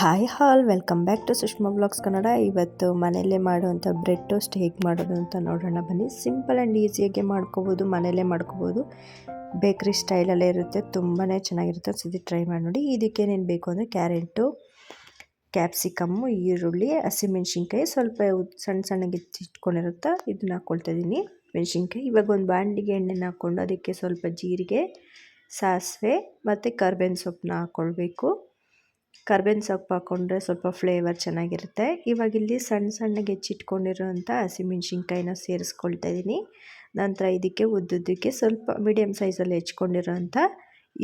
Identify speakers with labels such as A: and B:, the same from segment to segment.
A: Hi all, welcome back to Sushma blogs Kannada. ಇವತ್ತು ಮನೆಯಲ್ಲೇ ಮಾಡುವಂಥ ಬ್ರೆಡ್ ಟೋಸ್ಟ್ ಹೇಗೆ ಮಾಡೋದು ಅಂತ ನೋಡೋಣ ಬನ್ನಿ. ಸಿಂಪಲ್ ಆ್ಯಂಡ್ ಈಸಿಯಾಗಿ ಮಾಡ್ಕೋಬೋದು, ಮನೆಯಲ್ಲೇ ಮಾಡ್ಕೋಬೋದು. ಬೇಕ್ರಿ ಸ್ಟೈಲಲ್ಲೇ ಇರುತ್ತೆ ತುಂಬಾ ಚೆನ್ನಾಗಿರುತ್ತೆ. ಸುದ್ದಿ ಟ್ರೈ ಮಾಡಿ ನೋಡಿ. ಇದಕ್ಕೆ ಏನೇನು ಬೇಕು ಅಂದರೆ ಕ್ಯಾರೆಟು, ಕ್ಯಾಪ್ಸಿಕಮ್ಮು, ಈರುಳ್ಳಿ, ಹಸಿಮೆಣ್ಸಿನ್ಕಾಯಿ, ಸ್ವಲ್ಪ ಸಣ್ಣ ಸಣ್ಣಗೆ ಇಟ್ಕೊಂಡಿರುತ್ತೆ ಇದನ್ನ ಹಾಕ್ಕೊಳ್ತಾ ಇದ್ದೀನಿ ಮೆಣಸಿನ್ಕಾಯಿ, ಇವಾಗ ಒಂದು ಬಾಂಡಿಗೆ ಎಣ್ಣೆನ ಹಾಕ್ಕೊಂಡು ಅದಕ್ಕೆ ಸ್ವಲ್ಪ ಜೀರಿಗೆ, ಸಾಸಿವೆ ಮತ್ತು ಕರ್ಬೇವಿನ ಸೊಪ್ಪನ್ನ ಹಾಕ್ಕೊಳ್ಬೇಕು ಕರ್ಬೇವಿನ ಸೊಪ್ಪು ಹಾಕ್ಕೊಂಡ್ರೆ ಸ್ವಲ್ಪ ಫ್ಲೇವರ್ ಚೆನ್ನಾಗಿರುತ್ತೆ. ಇವಾಗ ಇಲ್ಲಿ ಸಣ್ಣ ಸಣ್ಣಗೆ ಹೆಚ್ಚಿಟ್ಕೊಂಡಿರೋಂಥ ಹಸಿಮೆಣ್ಸಿನ್ಕಾಯಿನ ಸೇರಿಸ್ಕೊಳ್ತಾ ಇದ್ದೀನಿ ನಂತರ ಇದಕ್ಕೆ ಉದ್ದುದ್ದಕ್ಕೆ ಸ್ವಲ್ಪ ಮೀಡಿಯಮ್ ಸೈಜಲ್ಲಿ ಹೆಚ್ಕೊಂಡಿರೋಂಥ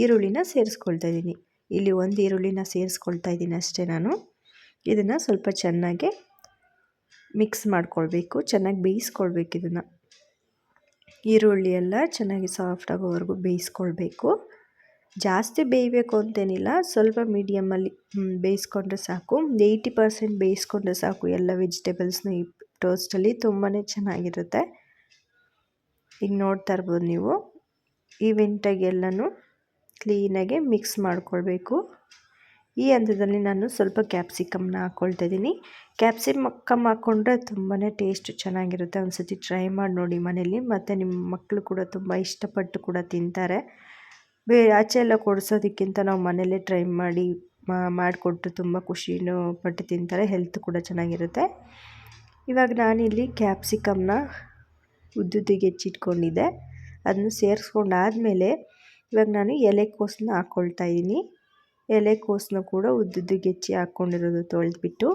A: ಈರುಳ್ಳಿನ ಸೇರಿಸ್ಕೊಳ್ತಾ ಇದ್ದೀನಿ ಇಲ್ಲಿ ಒಂದು ಈರುಳ್ಳಿನ ಸೇರಿಸ್ಕೊಳ್ತಾ ಇದ್ದೀನಿ ಅಷ್ಟೇ ನಾನು. ಇದನ್ನು ಸ್ವಲ್ಪ ಚೆನ್ನಾಗಿ ಮಿಕ್ಸ್ ಮಾಡ್ಕೊಳ್ಬೇಕು, ಚೆನ್ನಾಗಿ ಬೇಯಿಸ್ಕೊಳ್ಬೇಕು ಇದನ್ನು. ಈರುಳ್ಳಿ ಎಲ್ಲ ಚೆನ್ನಾಗಿ ಸಾಫ್ಟ್ ಆಗೋವರೆಗೂ ಬೇಯಿಸ್ಕೊಳ್ಬೇಕು. ಜಾಸ್ತಿ ಬೇಯಬೇಕು ಅಂತೇನಿಲ್ಲ, ಸ್ವಲ್ಪ ಮೀಡಿಯಮಲ್ಲಿ ಬೇಯಿಸ್ಕೊಂಡ್ರೆ ಸಾಕು. ಏಯ್ಟಿ ಪರ್ಸೆಂಟ್ ಬೇಯಿಸ್ಕೊಂಡ್ರೆ ಸಾಕು ಎಲ್ಲ ವೆಜಿಟೇಬಲ್ಸ್ನ ಈ ಟೋಸ್ಟಲ್ಲಿ ತುಂಬಾ ಚೆನ್ನಾಗಿರುತ್ತೆ. ಈಗ ನೋಡ್ತಾ ಇರ್ಬೋದು ನೀವು. ಈವೆಂಟಾಗಿ ಎಲ್ಲನೂ ಕ್ಲೀನಾಗಿ ಮಿಕ್ಸ್ ಮಾಡ್ಕೊಳ್ಬೇಕು. ಈ ಹಂತದಲ್ಲಿ ನಾನು ಸ್ವಲ್ಪ ಕ್ಯಾಪ್ಸಿಕಮ್ನ ಹಾಕ್ಕೊಳ್ತಾ ಇದ್ದೀನಿ. ಕ್ಯಾಪ್ಸಿಕಮ್ ಹಾಕ್ಕೊಂಡ್ರೆ ತುಂಬಾ ಟೇಸ್ಟ್ ಚೆನ್ನಾಗಿರುತ್ತೆ. ಒಂದು ಸತಿ ಟ್ರೈ ಮಾಡಿ ನೋಡಿ ಮನೇಲಿ ಮತ್ತು ನಿಮ್ಮ ಮಕ್ಕಳು ಕೂಡ ತುಂಬ ಇಷ್ಟಪಟ್ಟು ಕೂಡ ತಿಂತಾರೆ. ಬೇ, ಆಚೆ ಎಲ್ಲ ಕೊಡಿಸೋದಕ್ಕಿಂತ ನಾವು ಮನೆಯಲ್ಲೇ ಟ್ರೈ ಮಾಡಿ ಮಾಡಿಕೊಟ್ಟು ತುಂಬ ಖುಷಿನೂ ಪಟ್ಟು ತಿಂತಾರೆ ಹೆಲ್ತ್ ಕೂಡ ಚೆನ್ನಾಗಿರುತ್ತೆ. ಇವಾಗ ನಾನಿಲ್ಲಿ ಕ್ಯಾಪ್ಸಿಕಮ್ನ ಉದ್ದುದ್ದಿಗೆ ಹೆಚ್ಚಿಟ್ಕೊಂಡಿದ್ದೆ. ಅದನ್ನು ಸೇರಿಸ್ಕೊಂಡಾದಮೇಲೆ ಇವಾಗ ನಾನು ಎಲೆಕೋಸನ್ನ ಹಾಕ್ಕೊಳ್ತಾ ಇದ್ದೀನಿ ಎಲೆಕೋಸನ್ನ ಕೂಡ ಉದ್ದುದ್ದಿಗೆ ಹೆಚ್ಚಿ ಹಾಕ್ಕೊಂಡಿರೋದು ತೊಳೆದ್ಬಿಟ್ಟು,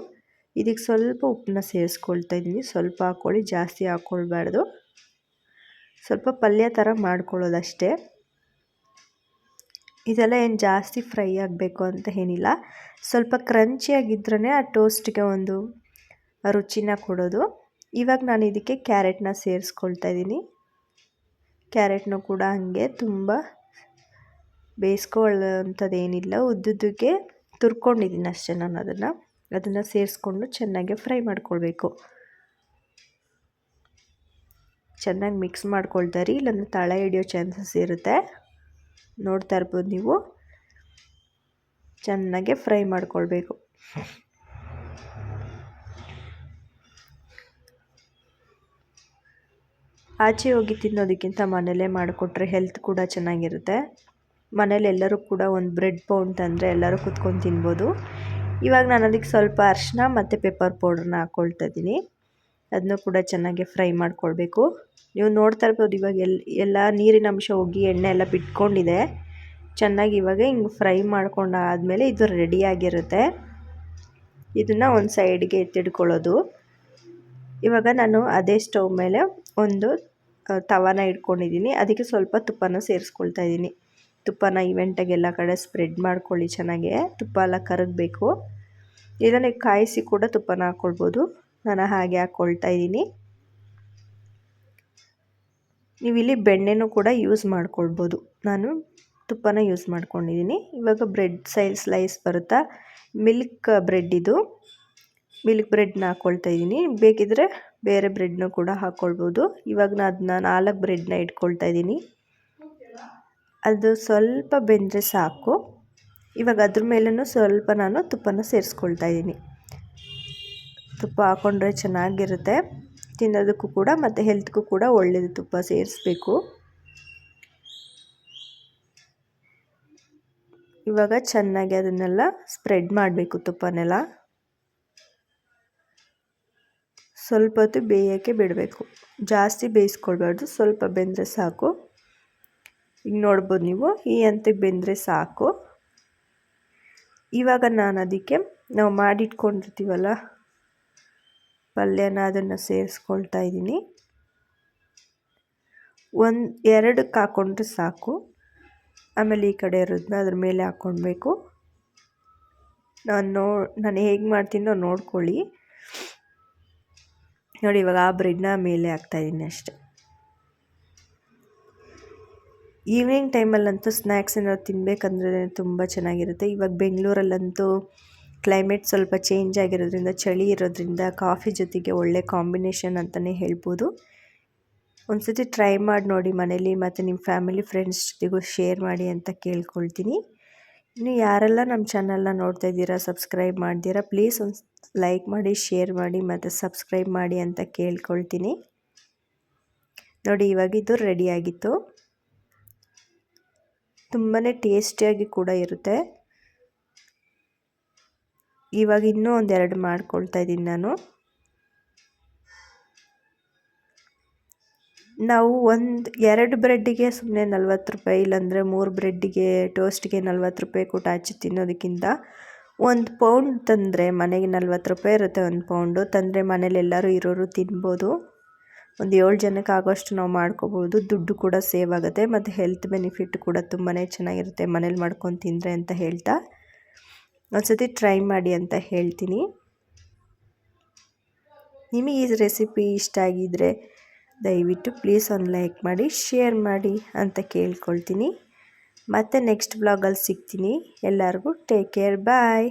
A: ಇದಕ್ಕೆ ಸ್ವಲ್ಪ ಉಪ್ಪನ್ನ ಸೇರಿಸ್ಕೊಳ್ತಾ ಇದ್ದೀನಿ ಸ್ವಲ್ಪ ಹಾಕ್ಕೊಳ್ಳಿ, ಜಾಸ್ತಿ ಹಾಕ್ಕೊಳ್ಬಾರ್ದು. ಸ್ವಲ್ಪ ಪಲ್ಯ ಥರ ಮಾಡ್ಕೊಳ್ಳೋದಷ್ಟೇ. ಇದೆಲ್ಲ ಏನು ಜಾಸ್ತಿ ಫ್ರೈ ಆಗಬೇಕು ಅಂತ ಏನಿಲ್ಲ. ಸ್ವಲ್ಪ ಕ್ರಂಚಿಯಾಗಿದ್ರೇ ಆ ಟೋಸ್ಟ್ಗೆ ಒಂದು ರುಚಿನ ಕೊಡೋದು. ಇವಾಗ ನಾನು ಇದಕ್ಕೆ ಕ್ಯಾರೆಟ್ನ ಸೇರಿಸ್ಕೊಳ್ತಾ ಇದ್ದೀನಿ. ಕ್ಯಾರೆಟ್ನು ಕೂಡ ಹಾಗೆ ತುಂಬ ಬೇಯಿಸ್ಕೊಳ್ಳೋಂಥದ್ದು ಏನಿಲ್ಲ. ಉದ್ದುದ್ದಕ್ಕೆ ತುರ್ಕೊಂಡಿದ್ದೀನಿ ಅಷ್ಟೇ ನಾನು ಅದನ್ನು. ಅದನ್ನು ಸೇರಿಸ್ಕೊಂಡು ಚೆನ್ನಾಗಿ ಫ್ರೈ ಮಾಡ್ಕೊಳ್ಬೇಕು. ಚೆನ್ನಾಗಿ ಮಿಕ್ಸ್ ಮಾಡ್ಕೊಳ್ತಾರೆ ಇಲ್ಲಾಂದರೆ ತಳ ಹಿಡಿಯೋ ಚಾನ್ಸಸ್ ಇರುತ್ತೆ. ನೋಡ್ತಾ ಇರ್ಬೋದು ನೀವು. ಚೆನ್ನಾಗೆ ಫ್ರೈ ಮಾಡ್ಕೊಳ್ಬೇಕು. ಆಚೆ ಹೋಗಿ ತಿನ್ನೋದಕ್ಕಿಂತ ಮನೇಲೇ ಮಾಡಿಕೊಟ್ರೆ ಹೆಲ್ತ್ ಕೂಡ ಚೆನ್ನಾಗಿರುತ್ತೆ. ಮನೇಲಿ ಎಲ್ಲರೂ ಕೂಡ ಒಂದು ಬ್ರೆಡ್ ಪೌಂಡ್ ತಂದರೆ ಎಲ್ಲರೂ ಕುತ್ಕೊಂಡು ತಿನ್ಬೋದು. ಇವಾಗ ನಾನು ಅದಕ್ಕೆ ಸ್ವಲ್ಪ ಅರಿಶಿನ ಮತ್ತು ಪೆಪ್ಪರ್ ಪೌಡ್ರನ್ನ ಹಾಕ್ಕೊಳ್ತಾ ಇದ್ದೀನಿ. ಅದನ್ನು ಕೂಡ ಚೆನ್ನಾಗಿ ಫ್ರೈ ಮಾಡ್ಕೊಳ್ಬೇಕು. ನೀವು ನೋಡ್ತಾ ಇರ್ಬೋದು, ಇವಾಗ ಎಲ್, ಎಲ್ಲ ನೀರಿನ ಅಂಶ ಹೋಗಿ ಎಣ್ಣೆ ಎಲ್ಲ ಬಿಟ್ಕೊಂಡಿದೆ ಚೆನ್ನಾಗಿ ಇವಾಗ ಹಿಂಗೆ ಫ್ರೈ ಮಾಡ್ಕೊಂಡಾದಮೇಲೆ ಇದು ರೆಡಿಯಾಗಿರುತ್ತೆ ಇದನ್ನು ಒಂದು ಸೈಡ್ಗೆ ಎತ್ತಿಡ್ಕೊಳ್ಳೋದು ಇವಾಗ ನಾನು ಅದೇ ಸ್ಟವ್ ಮೇಲೆ ಒಂದು ತವಾನ ಇಟ್ಕೊಂಡಿದ್ದೀನಿ. ಅದಕ್ಕೆ ಸ್ವಲ್ಪ ತುಪ್ಪನ ಸೇರಿಸ್ಕೊಳ್ತಾ ಇದ್ದೀನಿ. ತುಪ್ಪನ ಇವೆಂಟಾಗಿ ಎಲ್ಲ ಕಡೆ ಸ್ಪ್ರೆಡ್ ಮಾಡ್ಕೊಳ್ಳಿ ಚೆನ್ನಾಗೆ. ತುಪ್ಪ ಎಲ್ಲ ಕರಗಬೇಕು. ಇದನ್ನು ಕಾಯಿಸಿ ಕೂಡ ತುಪ್ಪನ ಹಾಕ್ಕೊಳ್ಬೋದು. ನಾನು ಹಾಗೆ ಹಾಕ್ಕೊಳ್ತಾ ಇದ್ದೀನಿ. ನೀವಿಲ್ಲಿ ಬೆಣ್ಣೆನೂ ಕೂಡ ಯೂಸ್ ಮಾಡ್ಕೊಳ್ಬೋದು. ನಾನು ತುಪ್ಪನ ಯೂಸ್ ಮಾಡ್ಕೊಂಡಿದ್ದೀನಿ. ಇವಾಗ ಬ್ರೆಡ್ ಸೈಜ್ ಸ್ಲೈಸ್ ಬರುತ್ತಾ? ಮಿಲ್ಕ್ ಬ್ರೆಡ್ ಇದು. ಮಿಲ್ಕ್ ಬ್ರೆಡ್ನ ಹಾಕ್ಕೊಳ್ತಾ ಇದ್ದೀನಿ. ಬೇಕಿದ್ರೆ ಬೇರೆ ಬ್ರೆಡ್ನ ಕೂಡ ಹಾಕ್ಕೊಳ್ಬೋದು ಇವಾಗ ನಾನು ಅದನ್ನ ನಾಲ್ಕು ಬ್ರೆಡ್ನ ಇಟ್ಕೊಳ್ತಾ ಇದ್ದೀನಿ. ಅದು ಸ್ವಲ್ಪ ಬೆಂದರೆ ಸಾಕು. ಇವಾಗ ಅದ್ರ ಮೇಲೂ ಸ್ವಲ್ಪ ನಾನು ತುಪ್ಪನ ಸೇರಿಸ್ಕೊಳ್ತಾ ಇದ್ದೀನಿ. ತುಪ್ಪ ಹಾಕೊಂಡ್ರೆ ಚೆನ್ನಾಗಿರುತ್ತೆ. ತಿನ್ನೋದಕ್ಕೂ ಕೂಡ ಮತ್ತು ಹೆಲ್ತ್ಗೂ ಕೂಡ ಒಳ್ಳೆಯದು ತುಪ್ಪ ಸೇರಿಸ್ಬೇಕು. ಇವಾಗ ಚೆನ್ನಾಗಿ ಅದನ್ನೆಲ್ಲ ಸ್ಪ್ರೆಡ್ ಮಾಡಬೇಕು ತುಪ್ಪನೆಲ್ಲ. ಸ್ವಲ್ಪ ಹೊತ್ತು ಬೇಯೋಕ್ಕೆ ಬಿಡಬೇಕು. ಜಾಸ್ತಿ ಬೇಯಿಸ್ಕೊಳ್ಬಾರ್ದು, ಸ್ವಲ್ಪ ಬೆಂದರೆ ಸಾಕು. ಈಗ ನೋಡ್ಬೋದು ನೀವು, ಈ ಹಂತಕ್ಕೆ ಬೆಂದರೆ ಸಾಕು. ಇವಾಗ ನಾನು ಅದಕ್ಕೆ ನಾವು ಮಾಡಿಟ್ಕೊಂಡಿರ್ತೀವಲ್ಲ ಪಲ್ಯನ ಅದನ್ನು ಸೇರಿಸ್ಕೊಳ್ತಾ ಇದ್ದೀನಿ. ಒಂದು ಎರಡಕ್ಕೆ ಹಾಕ್ಕೊಂಡ್ರೆ ಸಾಕು. ಆಮೇಲೆ ಈ ಕಡೆ ಇರೋದನ್ನ ಅದ್ರ ಮೇಲೆ ಹಾಕ್ಕೊಳ್ಬೇಕು. ನಾನು ನೋ, ನಾನು ಹೇಗೆ ಮಾಡ್ತೀನೋ ನೋಡ್ಕೊಳ್ಳಿ. ನೋಡಿ, ಇವಾಗ ಆ ಬ್ರೆಡ್ನ ಮೇಲೆ ಹಾಕ್ತಾಯಿದ್ದೀನಿ ಅಷ್ಟೆ. ಈವ್ನಿಂಗ್ ಟೈಮಲ್ಲಂತೂ ಸ್ನ್ಯಾಕ್ಸ್ ಏನಾದ್ರು ತಿನ್ನಬೇಕಂದ್ರೆ ತುಂಬ ಚೆನ್ನಾಗಿರುತ್ತೆ. ಇವಾಗ ಬೆಂಗಳೂರಲ್ಲಂತೂ ಕ್ಲೈಮೇಟ್ ಸ್ವಲ್ಪ ಚೇಂಜ್ ಆಗಿರೋದ್ರಿಂದ, ಚಳಿ ಇರೋದ್ರಿಂದ ಕಾಫಿ ಜೊತೆಗೆ ಒಳ್ಳೆ ಕಾಂಬಿನೇಷನ್ ಅಂತಲೇ ಹೇಳ್ಬೋದು. ಒಂದು ಸತಿ ಟ್ರೈ ಮಾಡಿ ನೋಡಿ ಮನೇಲಿ, ಮತ್ತು ನಿಮ್ಮ ಫ್ಯಾಮಿಲಿ ಫ್ರೆಂಡ್ಸ್ ಜೊತೆಗೂ ಶೇರ್ ಮಾಡಿ ಅಂತ ಕೇಳ್ಕೊಳ್ತೀನಿ. ಇನ್ನು ಯಾರೆಲ್ಲ ನಮ್ಮ ಚಾನಲ್ನ ನೋಡ್ತಾ ಇದ್ದೀರಾ, ಸಬ್ಸ್ಕ್ರೈಬ್ ಮಾಡ್ತೀರಾ ಪ್ಲೀಸ್ ಒಂದು ಲೈಕ್ ಮಾಡಿ, ಶೇರ್ ಮಾಡಿ, ಮತ್ತು ಸಬ್ಸ್ಕ್ರೈಬ್ ಮಾಡಿ ಅಂತ ಕೇಳ್ಕೊಳ್ತೀನಿ. ನೋಡಿ, ಇವಾಗ ಇದು ರೆಡಿಯಾಗಿತ್ತು ತುಂಬಾ ಟೇಸ್ಟಿಯಾಗಿ ಕೂಡ ಇರುತ್ತೆ. ಇವಾಗ ಇನ್ನೂ ಒಂದೆರಡು ಮಾಡ್ಕೊಳ್ತಾ ಇದ್ದೀನಿ ನಾನು. ನಾವು ಒಂದು ಎರಡು ಬ್ರೆಡ್ಡಿಗೆ ಸುಮ್ಮನೆ ನಲ್ವತ್ತು ರೂಪಾಯಿ ಇಲ್ಲಾಂದರೆ ಮೂರು ಬ್ರೆಡ್ಡಿಗೆ ಟೋಸ್ಟ್ಗೆ ನಲ್ವತ್ತು ರೂಪಾಯಿ ಕೊಟ್ಟು ಹಚ್ಚಿ ತಿನ್ನೋದಕ್ಕಿಂತ ಒಂದು ಪೌಂಡ್ ತಂದರೆ ಮನೆಗೆ ನಲ್ವತ್ತು ರೂಪಾಯಿ ಇರುತ್ತೆ ಒಂದು ಪೌಂಡು. ತಂದರೆ ಮನೇಲಿ ಎಲ್ಲರೂ ಇರೋರು ತಿನ್ಬೋದು. ಒಂದು ಏಳು ಜನಕ್ಕೆ ಆಗೋಷ್ಟು ನಾವು ಮಾಡ್ಕೋಬೋದು. ದುಡ್ಡು ಕೂಡ ಸೇವ್ ಆಗುತ್ತೆ. ಮತ್ತು ಹೆಲ್ತ್ ಬೆನಿಫಿಟ್ ಕೂಡ ತುಂಬಾ ಚೆನ್ನಾಗಿರುತ್ತೆ ಮನೇಲಿ ಮಾಡ್ಕೊಂಡು ತಿಂದರೆ ಅಂತ ಹೇಳ್ತಾ. ಒಂದ್ಸತಿ ಟ್ರೈ ಮಾಡಿ ಅಂತ ಹೇಳ್ತೀನಿ. ನಿಮಗೆ ಈ ರೆಸಿಪಿ ಇಷ್ಟ ಆಗಿದ್ದರೆ ದಯವಿಟ್ಟು ಪ್ಲೀಸ್ ಒಂದು ಲೈಕ್ ಮಾಡಿ ಶೇರ್ ಮಾಡಿ ಅಂತ ಕೇಳ್ಕೊಳ್ತೀನಿ. ಮತ್ತೆ ನೆಕ್ಸ್ಟ್ ಬ್ಲಾಗಲ್ಲಿ ಸಿಗ್ತೀನಿ. ಎಲ್ಲರಿಗೂ ಟೇಕ್ ಕೇರ್ ಬಾಯ್